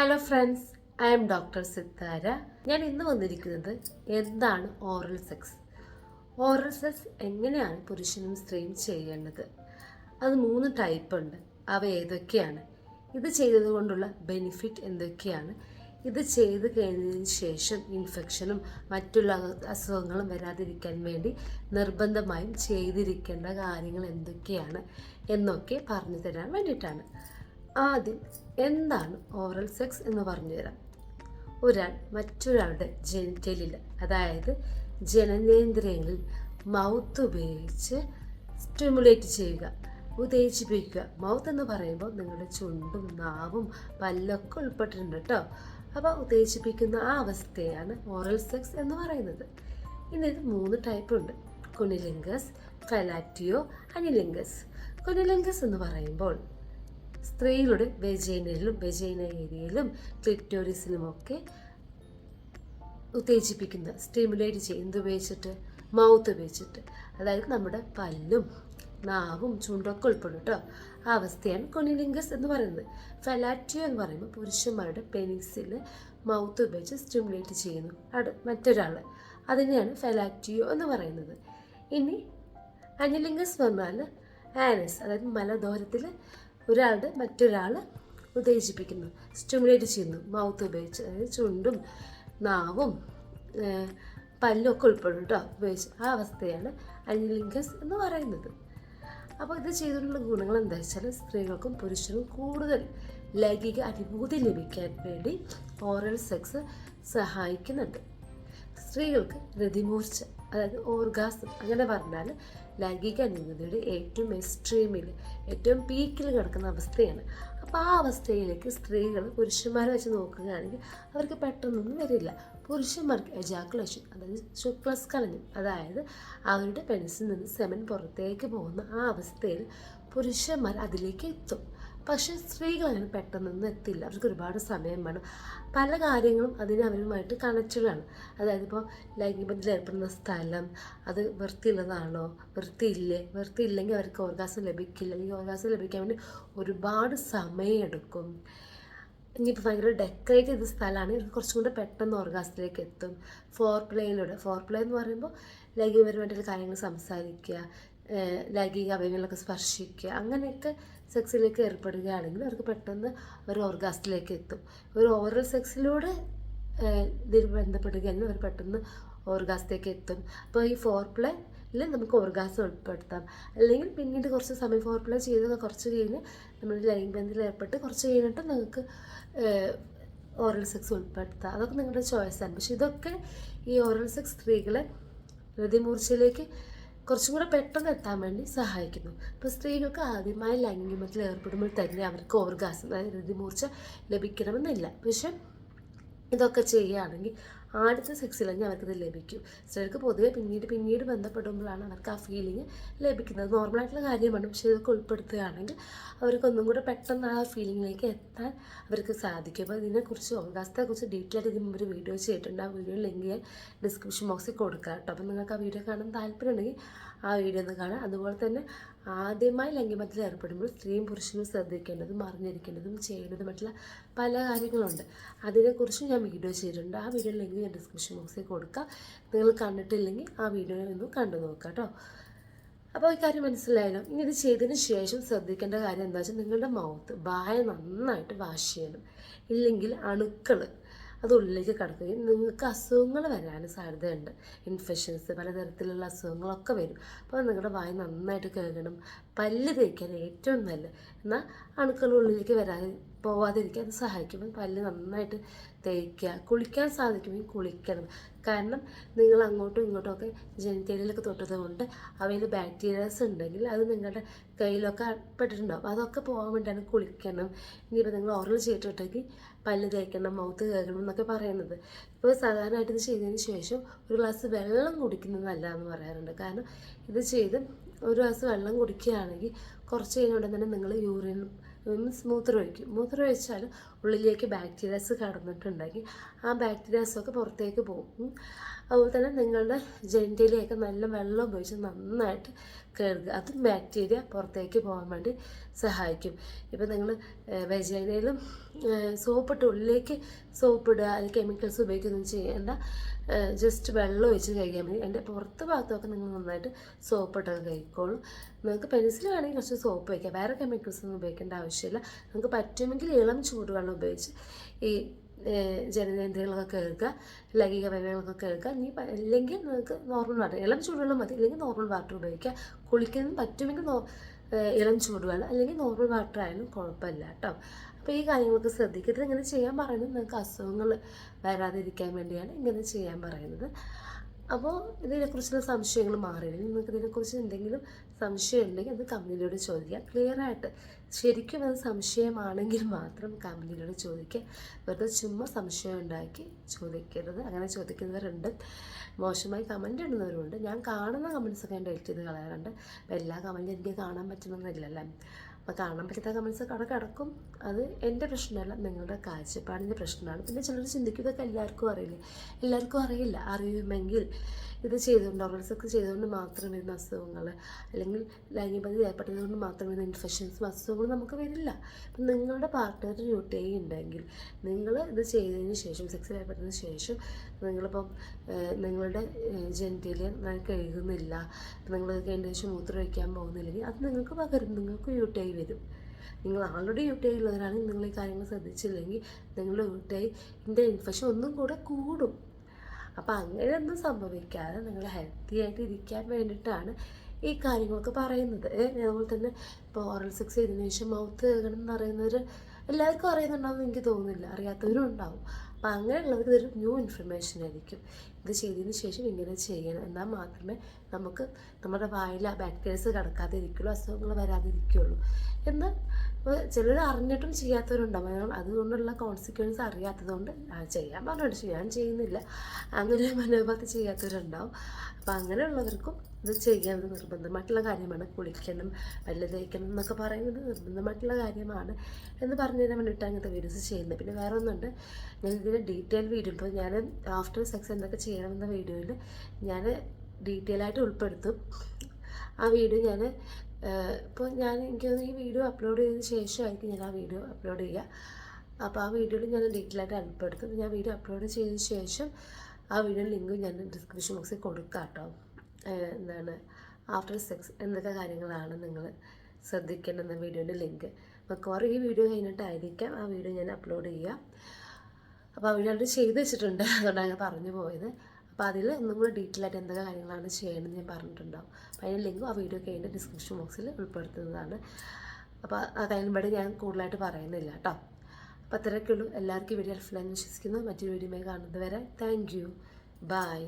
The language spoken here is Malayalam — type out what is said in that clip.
Hello friends I am doctor Sithara ഞാൻ ഇന്ന് വന്നിരിക്കുന്നത് എന്താണ് ഓറൽ സെക്സ് ഓറൽ സെക്സ് എങ്ങനെയാണ് പുരുഷനും സ്ത്രീയും ചെയ്യേണ്ടത്? അത് മൂന്ന് ടൈപ്പ് ഉണ്ട്. അവ ഏതൊക്കെയാണ്? ഇത് ചെയ്തത് കൊണ്ടുള്ള ബെനിഫിറ്റ് എന്തൊക്കെയാണ്? ഇത് ചെയ്ത് കഴിഞ്ഞതിന് ശേഷം ഇൻഫെക്ഷനും മറ്റുള്ള അസുഖങ്ങളും വരാതിരിക്കാൻ വേണ്ടി നിർബന്ധമായും ചെയ്തിരിക്കേണ്ട കാര്യങ്ങൾ എന്തൊക്കെയാണ് എന്നൊക്കെ പറഞ്ഞു തരാൻ വേണ്ടിയിട്ടാണ്. ആദ്യം എന്താണ് ഓറൽ സെക്സ് എന്ന് പറഞ്ഞു തരാം. ഒരാൾ മറ്റൊരാളുടെ ജനിറ്റലിൽ അതായത് ജനനേന്ദ്രിയങ്ങളിൽ മൗത്ത് ഉപയോഗിച്ച് സ്റ്റിമുലേറ്റ് ചെയ്യുക ഉത്തേജിപ്പിക്കുക. മൗത്ത് എന്ന് പറയുമ്പോൾ നിങ്ങളുടെ ചുണ്ടും നാവും പല്ലൊക്കെ ഉൾപ്പെട്ടിട്ടുണ്ട് കേട്ടോ. അപ്പോൾ ഉത്തേജിപ്പിക്കുന്ന ആ അവസ്ഥയാണ് ഓറൽ സെക്സ് എന്ന് പറയുന്നത്. ഇനി ഇത് മൂന്ന് ടൈപ്പ് ഉണ്ട്. കുനിലിംഗസ് ഫെലാറ്റിയോ അനിലിംഗസ്. കുനിലിംഗസ് എന്ന് പറയുമ്പോൾ സ്ത്രീകളുടെ വെജൈനയിലും വെജൈന ഏരിയയിലും ക്ലിറ്റോറിസിലുമൊക്കെ ഉത്തേജിപ്പിക്കുന്ന സ്റ്റിമുലേറ്റ് ചെയ്യുന്നത് ഉപയോഗിച്ചിട്ട്? മൗത്ത് ഉപയോഗിച്ചിട്ട്. അതായത് നമ്മുടെ പല്ലും നാവും ചുണ്ടൊക്കെ ഉൾപ്പെടും കേട്ടോ ആ അവസ്ഥയാണ് കൊണിലിംഗസ് എന്ന് പറയുന്നത്. ഫെലാറ്റിയോ എന്ന് പറയുമ്പോൾ പുരുഷന്മാരുടെ പെനിസിൽ മൗത്ത് ഉപയോഗിച്ച് സ്റ്റിമുലേറ്റ് ചെയ്യുന്നു. അത് മറ്റൊരാൾ അതിനെയാണ് ഫെലാറ്റിയോ എന്ന് പറയുന്നത്. ഇനി അനിലിംഗസ് പറഞ്ഞാൽ ആനസ് അതായത് മലദോരത്തിൽ ഒരാളുടെ മറ്റൊരാൾ ഉത്തേജിപ്പിക്കുന്നു സ്റ്റിമുലേറ്റ് ചെയ്യുന്നു. മൗത്ത് ഉപയോഗിച്ച് അതായത് ചുണ്ടും നാവും പല്ലൊക്കെ ഉൾപ്പെടും കേട്ടോ ഉപയോഗിച്ച്. ആ അവസ്ഥയാണ് അനിലിംഗസ് എന്ന് പറയുന്നത്. അപ്പോൾ ഇത് ചെയ്തിട്ടുള്ള ഗുണങ്ങൾ എന്താ വെച്ചാൽ സ്ത്രീകൾക്കും പുരുഷനും കൂടുതൽ ലൈംഗിക അനുഭൂതി ലഭിക്കാൻ വേണ്ടി ഓറൽ സെക്സ് സഹായിക്കുന്നുണ്ട്. സ്ത്രീകൾക്ക് രതിമൂർച്ച അതായത് ഓർഗാസം അങ്ങനെ പറഞ്ഞാൽ ലൈംഗിക അനുഭൂതിയുടെ ഏറ്റവും എക്സ്ട്രീമിൽ ഏറ്റവും പീക്കിൽ കിടക്കുന്ന അവസ്ഥയാണ്. അപ്പോൾ ആ അവസ്ഥയിലേക്ക് സ്ത്രീകൾ പുരുഷന്മാരെ വെച്ച് നോക്കുകയാണെങ്കിൽ അവർക്ക് പെട്ടെന്നൊന്നും വരില്ല. പുരുഷന്മാർക്ക് എജാക്കുലേഷൻ അതായത് ശുക്ലസ്കലനം അതായത് അവരുടെ പെൻസിൽ നിന്ന് സെമൻ പുറത്തേക്ക് പോകുന്ന ആ അവസ്ഥയിൽ പുരുഷന്മാർ അതിലേക്ക് എത്തും. പക്ഷേ സ്ത്രീകൾ അതിന് പെട്ടെന്നൊന്നും എത്തില്ല. അവർക്ക് ഒരുപാട് സമയം വേണം. പല കാര്യങ്ങളും അതിന് അവരുമായിട്ട് കണക്റ്റഡാണ് അതായത് ഇപ്പോൾ ലൈംഗികബന്ധത്തിൽ ഏർപ്പെടുന്ന സ്ഥലം അത് വൃത്തിയുള്ളതാണോ? വൃത്തിയില്ലേ? വൃത്തിയില്ലെങ്കിൽ അവർക്ക് ഓർഗാസം ലഭിക്കില്ല. അല്ലെങ്കിൽ ഓർഗാസം ലഭിക്കാൻ വേണ്ടി ഒരുപാട് സമയമെടുക്കും. ഇനിയിപ്പോൾ ഭയങ്കര ഡെക്കറേറ്റ് ചെയ്ത സ്ഥലമാണ്. കുറച്ചും കൂടെ പെട്ടെന്ന് ഓർഗാസത്തിലേക്ക് എത്തും. ഫോർ പ്ലേയിലൂടെ ഫോർ പ്ലേ എന്ന് പറയുമ്പോൾ ലൈംഗികപരമായിട്ടുള്ള കാര്യങ്ങൾ സംസാരിക്കുക ലൈംഗിക അവയവങ്ങളൊക്കെ സ്പർശിക്കുക അങ്ങനെയൊക്കെ സെക്സിലേക്ക് ഏർപ്പെടുകയാണെങ്കിൽ അവർക്ക് പെട്ടെന്ന് ഒരു ഓർഗാസ്റ്റിലേക്ക് എത്തും. ഒരു ഓറൽ സെക്സിലൂടെ ഇതിന് ബന്ധപ്പെടുകയാണെങ്കിൽ അവർ പെട്ടെന്ന് ഓർഗാസത്തേക്ക് എത്തും. അപ്പോൾ ഈ ഫോർ പ്ലേയിൽ നമുക്ക് ഓർഗാസം ഉൾപ്പെടുത്താം. അല്ലെങ്കിൽ പിന്നീട് കുറച്ച് സമയം ഫോർ പ്ലേ ചെയ്ത് കുറച്ച് കഴിഞ്ഞ് നമ്മൾ ലൈംഗിക ബന്ധത്തിൽ ഏർപ്പെട്ട് കുറച്ച് കഴിഞ്ഞിട്ട് നിങ്ങൾക്ക് ഓറൽ സെക്സ് ഉൾപ്പെടുത്താം. അതൊക്കെ നിങ്ങളുടെ ചോയ്സാണ്. പക്ഷെ ഇതൊക്കെ ഈ ഓറൽ സെക്സ് സ്ത്രീകളെ ഹൃദയമൂർച്ചയിലേക്ക് കുറച്ചും കൂടെ പെട്ടെന്ന് എത്താൻ വേണ്ടി സഹായിക്കുന്നു. ഇപ്പോൾ സ്ത്രീകൾക്ക് ആദ്യമായി ലൈംഗികമത്തിൽ ഏർപ്പെടുമ്പോൾ തന്നെ അവർക്ക് ഓർഗാസം അതായത് ഋതിമൂർച്ച ലഭിക്കണമെന്നില്ല. പക്ഷെ ഇതൊക്കെ ചെയ്യുകയാണെങ്കിൽ ആദ്യത്തെ തന്നെ അവർക്കത് ലഭിക്കും. ചിലർക്ക് പൊതുവെ പിന്നീട് പിന്നീട് ബന്ധപ്പെടുമ്പോഴാണ് അവർക്ക് ആ ഫീലിംഗ് ലഭിക്കുന്നത്. നോർമലായിട്ടുള്ള കാര്യമാണ്. പക്ഷേ ഇതൊക്കെ ഉൾപ്പെടുത്തുകയാണെങ്കിൽ അവർക്ക് ഒന്നും കൂടെ പെട്ടെന്ന് ആ ഫീലിങ്ങിലേക്ക് എത്താൻ അവർക്ക് സാധിക്കും. അപ്പോൾ ഇതിനെക്കുറിച്ച് ഓർഗാസത്തെക്കുറിച്ച് ഡീറ്റെയിൽ ആയിട്ട് ഇതിന് ഒരു വീഡിയോ ചെയ്തിട്ടുണ്ട്. ആ വീഡിയോ ലിങ്ക് ഞാൻ ഡിസ്ക്രിപ്ഷൻ ബോക്സിൽ കൊടുക്കാം കേട്ടോ. അപ്പോൾ നിങ്ങൾക്ക് ആ വീഡിയോ കാണാൻ താല്പര്യമുണ്ടെങ്കിൽ ആ വീഡിയോ ഒന്ന് കാണാം അതുപോലെ തന്നെ ആദ്യമായി ലംഘനത്തിൽ ഏർപ്പെടുമ്പോൾ സ്ത്രീയും പുരുഷനും ശ്രദ്ധിക്കേണ്ടതും അറിഞ്ഞിരിക്കേണ്ടതും ചെയ്യേണ്ടതുമായിട്ടുള്ള പല കാര്യങ്ങളുണ്ട്. അതിനെക്കുറിച്ച് ഞാൻ വീഡിയോ ചെയ്തിട്ടുണ്ട്. ആ വീഡിയോ ലിങ്ക് ഞാൻ ഡിസ്ക്രിപ്ഷൻ ബോക്സിൽ കൊടുക്കാം. നിങ്ങൾ കണ്ടിട്ടില്ലെങ്കിൽ ആ വീഡിയോ ഒന്ന് കണ്ടു നോക്കാം കേട്ടോ അപ്പോൾ ഈ കാര്യം മനസ്സിലായാലും ഇനി ഇത് ചെയ്തതിന് ശേഷം ശ്രദ്ധിക്കേണ്ട കാര്യം എന്താ വെച്ചാൽ നിങ്ങളുടെ മൗത്ത് ബായ നന്നായിട്ട് വാഷ് ചെയ്യണം. ഇല്ലെങ്കിൽ അണുക്കൾ അത് ഉള്ളിലേക്ക് കടക്കുകയും നിങ്ങൾക്ക് അസുഖങ്ങൾ വരാൻ സാധ്യതയുണ്ട്. ഇൻഫെക്ഷൻസ് പലതരത്തിലുള്ള അസുഖങ്ങളൊക്കെ വരും. അപ്പോൾ നിങ്ങളുടെ വായ നന്നായിട്ട് കഴുകണം. പല്ല് തേക്കാൻ ഏറ്റവും നല്ലത്. എന്നാൽ അണുക്കൾ ഉള്ളിലേക്ക് വരാതെ പോവാതിരിക്കാൻ അത് സഹായിക്കും പല്ല് നന്നായിട്ട് തേക്കുക കുളിക്കാൻ സാധിക്കുമെങ്കിൽ കുളിക്കണം. കാരണം നിങ്ങൾ അങ്ങോട്ടും ഇങ്ങോട്ടും ഒക്കെ ജനിറ്റേലിയലൊക്കെ തൊട്ടത് കൊണ്ട് അവയിൽ ബാക്ടീരിയാസ് ഉണ്ടെങ്കിൽ അത് നിങ്ങളുടെ കയ്യിലൊക്കെ പെട്ടിട്ടുണ്ടാവും. അതൊക്കെ പോകാൻ വേണ്ടിയാണ് കുളിക്കണം. ഇനിയിപ്പോൾ നിങ്ങൾ ഓറൽ ചെയ്തിട്ടുണ്ടെങ്കിൽ പല്ല് തേക്കണം മൗത്ത് കേൾക്കണം എന്നൊക്കെ പറയുന്നത്. ഇപ്പോൾ സാധാരണയായിട്ട് ഇത് ചെയ്തതിന് ശേഷം ഒരു ഗ്ലാസ് വെള്ളം കുടിക്കുന്നത് നല്ലതെന്ന് പറയാറുണ്ട്. കാരണം ഇത് ചെയ്ത് ഒരു ഗ്ലാസ് വെള്ളം കുടിക്കുകയാണെങ്കിൽ കുറച്ച് കഴിഞ്ഞുകൊണ്ട് തന്നെ നിങ്ങൾ യൂറിൻ മീൻസ് മൂത്രം ഒഴിക്കും മൂത്രം ഒഴിച്ചാൽ ഉള്ളിലേക്ക് ബാക്ടീരിയാസ് കടന്നിട്ടുണ്ടെങ്കിൽ ആ ബാക്ടീരിയാസൊക്കെ പുറത്തേക്ക് പോകും. അതുപോലെ തന്നെ നിങ്ങളുടെ ജെന്റിലേക്ക് നല്ല വെള്ളം ഉപയോഗിച്ച് നന്നായിട്ട് കഴുകുക. അതും ബാക്ടീരിയ പുറത്തേക്ക് പോകാൻ വേണ്ടി സഹായിക്കും. ഇപ്പം നിങ്ങൾ വെജൈനയിലും സോപ്പിട്ട് ഉള്ളിലേക്ക് സോപ്പ് ഇടുക അല്ലെങ്കിൽ കെമിക്കൽസ് ഉപയോഗിക്കുകയൊന്നും ചെയ്യേണ്ട ജസ്റ്റ് വെള്ളം ഒഴിച്ച് കഴിക്കാൻ മതി എന്റെ പുറത്ത് ഭാഗത്തൊക്കെ നിങ്ങൾ നന്നായിട്ട് സോപ്പ് കഴിക്കോളൂ. നിങ്ങൾക്ക് പെൻസിൽ കുറച്ച് സോപ്പ് വയ്ക്കാം വേറെ കെമിക്കൽസ് ഒന്നും ഉപയോഗിക്കേണ്ട ആവശ്യമില്ല. നിങ്ങൾക്ക് പറ്റുമെങ്കിൽ ഇളം ചൂടുവെള്ളം ഉപയോഗിച്ച് ഈ ജനനേന്ദ്രിയങ്ങളൊക്കെ കേൾക്കുക ലൈംഗിക വേദനകളൊക്കെ കേൾക്കുക ഇനി അല്ലെങ്കിൽ നിങ്ങൾക്ക് നോർമൽ വാട്ടർ ഇളം ചൂടുവെള്ളം മതി. ഇല്ലെങ്കിൽ നോർമൽ വാട്ടർ ഉപയോഗിക്കുക. കുളിക്കാൻ പറ്റുമെങ്കിൽ ഇളം ചൂടുവെള്ളം. അല്ലെങ്കിൽ നോർമൽ വാട്ടർ ആയാലും കുഴപ്പമില്ല കേട്ടോ. അപ്പോൾ ഈ കാര്യങ്ങളൊക്കെ ശ്രദ്ധിക്കരുത്. ഇങ്ങനെ ചെയ്യാൻ പറയുന്നത് നിങ്ങൾക്ക് അസുഖങ്ങൾ വരാതിരിക്കാൻ വേണ്ടിയാണ് ഇങ്ങനെ ചെയ്യാൻ പറയുന്നത്. അപ്പോൾ ഇതിനെക്കുറിച്ചുള്ള സംശയങ്ങൾ മാറിയില്ല. നിങ്ങൾക്ക് ഇതിനെക്കുറിച്ച് എന്തെങ്കിലും സംശയം ഉണ്ടെങ്കിൽ അത് കമ്പനിയോട് ചോദിക്കുക ക്ലിയർ ആയിട്ട് ശരിക്കും അത് സംശയമാണെങ്കിൽ മാത്രം കമ്പനിയോട് ചോദിക്കുക വെറുതെ ചുമ്മാ സംശയം ഉണ്ടാക്കി ചോദിക്കരുത്. അങ്ങനെ ചോദിക്കുന്നവരുണ്ട്. മോശമായി കമന്റ് ഇടുന്നവരുണ്ട് ഞാൻ കാണുന്ന കമൻസൊക്കെ ഞാൻ ഡെലിറ്റ് ചെയ്ത് കളയാറുണ്ട്. എല്ലാ കമന്റും എനിക്ക് കാണാൻ പറ്റണമെന്നില്ലല്ലോ അപ്പോൾ കാണാൻ പറ്റാത്ത കമൻസ് അവിടെ കിടക്കും. അത് എന്റെ പ്രശ്നമല്ല നിങ്ങളുടെ കാഴ്ചപ്പാടിന്റെ പ്രശ്നമാണ്. പിന്നെ ചിലർ ചിന്തിക്കുന്നതൊക്കെ എല്ലാവർക്കും അറിയില്ല? എല്ലാവർക്കും അറിയില്ല. അറിയുമെങ്കിൽ ഇത് ചെയ്തുകൊണ്ട് ഓർഗൻസൊക്കെ ചെയ്തുകൊണ്ട് മാത്രം വരുന്ന അസുഖങ്ങൾ അല്ലെങ്കിൽ ലൈംഗികപതി ഏർപ്പെട്ടതുകൊണ്ട് മാത്രം വരുന്ന ഇൻഫെക്ഷൻസും അസുഖങ്ങളും നമുക്ക് വരില്ല. അപ്പം നിങ്ങളുടെ പാർട്ട്ണർ യു ടി ഐ ഉണ്ടെങ്കിൽ നിങ്ങൾ ഇത് ചെയ്തതിന് ശേഷം സെക്സിൽ ഏർപ്പെട്ടതിന് ശേഷം നിങ്ങളിപ്പം നിങ്ങളുടെ ജെന്റിലിയൻ കഴുകുന്നില്ല നിങ്ങൾ കഴിഞ്ഞ ശേഷം മൂത്രം വയ്ക്കാൻ പോകുന്നില്ലെങ്കിൽ അത് നിങ്ങൾക്ക് പകരും നിങ്ങൾക്ക് യു ടി ഐ വരും. നിങ്ങൾ ആൾറെഡി യു ടി ഐ ഉള്ളവരാണെങ്കിൽ നിങ്ങൾ ഈ കാര്യങ്ങൾ ശ്രദ്ധിച്ചില്ലെങ്കിൽ നിങ്ങളുടെ യു ടി ഐന്റെ ഇൻഫെക്ഷൻ ഒന്നും കൂടെ കൂടും. അപ്പം അങ്ങനെയൊന്നും സംഭവിക്കാതെ നിങ്ങൾ ഹെൽത്തി ആയിട്ട് ഇരിക്കാൻ വേണ്ടിയിട്ടാണ് ഈ കാര്യങ്ങളൊക്കെ പറയുന്നത്. അതുപോലെ തന്നെ ഇപ്പോൾ ഓറൽ സെക്സ് ചെയ്തതിനു ശേഷം മൗത്ത് കേൾക്കണം എന്ന് പറയുന്നവർ എല്ലാവർക്കും അറിയുന്നുണ്ടാവും എനിക്ക് തോന്നുന്നില്ല. അറിയാത്തവരും ഉണ്ടാവും. അപ്പം അങ്ങനെയുള്ളവർക്ക് ഇതൊരു ന്യൂ ഇൻഫർമേഷൻ ആയിരിക്കും. ഇത് ചെയ്തതിന് ശേഷം ഇങ്ങനെ ചെയ്യണം. എന്നാൽ മാത്രമേ നമുക്ക് നമ്മുടെ വായിൽ ആ ബാക്ടീരിയസ് കടക്കാതെ ഇരിക്കുള്ളൂ അസുഖങ്ങൾ വരാതിരിക്കുള്ളൂ. എന്ന് ചിലർ അറിഞ്ഞിട്ടും ചെയ്യാത്തവരുണ്ടാവും. അതാണ് അതുകൊണ്ടുള്ള കോൺസിക്വൻസ് അറിയാത്തതുകൊണ്ട് ചെയ്യാൻ പറഞ്ഞിട്ട് ചെയ്യാൻ ചെയ്യുന്നില്ല. അങ്ങനെ മനോഭാവത്തിൽ ചെയ്യാത്തവരുണ്ടാവും. അപ്പം അങ്ങനെയുള്ളവർക്കും ഇത് ചെയ്യാവുന്ന നിർബന്ധമായിട്ടുള്ള കാര്യമാണ്. കുളിക്കണം പല്ല് തേക്കണം എന്നൊക്കെ പറയുന്നത് നിർബന്ധമായിട്ടുള്ള കാര്യമാണ് എന്ന് പറഞ്ഞു തരാൻ വേണ്ടിയിട്ട് അങ്ങനത്തെ വീഡിയോസ് ചെയ്യുന്നത്. പിന്നെ വേറെ ഒന്നുണ്ട് ഞാൻ ഇതിന്റെ ഡീറ്റെയിൽ വീഡിയോ ഇപ്പോൾ ഞാൻ ആഫ്റ്റർ സെക്സ് എന്തൊക്കെ ചെയ്യണമെന്ന വീഡിയോയിൽ ഞാൻ ഡീറ്റെയിൽ ആയിട്ട് ഉൾപ്പെടുത്തും. ആ വീഡിയോ ഞാൻ ഇപ്പോൾ ഞാൻ എനിക്ക് തോന്നുന്നു ഈ വീഡിയോ അപ്ലോഡ് ചെയ്തതിന് ശേഷമായിരിക്കും ഞാൻ ആ വീഡിയോ അപ്ലോഡ് ചെയ്യുക. അപ്പോൾ ആ വീഡിയോയിൽ ഞാൻ ഡീറ്റെയിൽ ആയിട്ട് ഉൾപ്പെടുത്തും ഞാൻ വീഡിയോ അപ്ലോഡ് ചെയ്തതിന് ശേഷം ആ വീഡിയോ ലിങ്ക് ഞാൻ ഡിസ്ക്രിപ്ഷൻ ബോക്സിൽ കൊടുക്കാം കേട്ടോ എന്താണ്? ആഫ്റ്റർ സെക്സ് എന്തൊക്കെ കാര്യങ്ങളാണ് നിങ്ങൾ ശ്രദ്ധിക്കേണ്ടെന്ന വീഡിയോന്റെ ലിങ്ക് മിക്കവാറും ഈ വീഡിയോ കഴിഞ്ഞിട്ടായിരിക്കാം ആ വീഡിയോ ഞാൻ അപ്ലോഡ് ചെയ്യുക. അപ്പോൾ ആ വീഡിയോ അത് ചെയ്ത് വെച്ചിട്ടുണ്ട്. അതുകൊണ്ടാണ് ഞാൻ പറഞ്ഞു പോയത്. അപ്പോൾ അതിൽ കൂടെ ഡീറ്റെയിൽ ആയിട്ട് എന്തൊക്കെ കാര്യങ്ങളാണ് ചെയ്യേണ്ടത് ഞാൻ പറഞ്ഞിട്ടുണ്ടാവും. അപ്പോൾ അതിന്റെ ലിങ്കും ആ വീഡിയോ കഴിഞ്ഞ ഡിസ്ക്രിപ്ഷൻ ബോക്സിൽ ഉൾപ്പെടുത്തുന്നതാണ്. അപ്പോൾ ഇവിടെ ഞാൻ കൂടുതലായിട്ട് പറയുന്നില്ല കേട്ടോ അപ്പോൾ അത്രയൊക്കെ ഉള്ളൂ. എല്ലാവർക്കും വീഡിയോ ഹെൽപ്ഫുള്ളായി വിശ്വസിക്കുന്നു. മറ്റൊരു വീഡിയോ കാണുന്നത് വരെ താങ്ക് യു ബൈ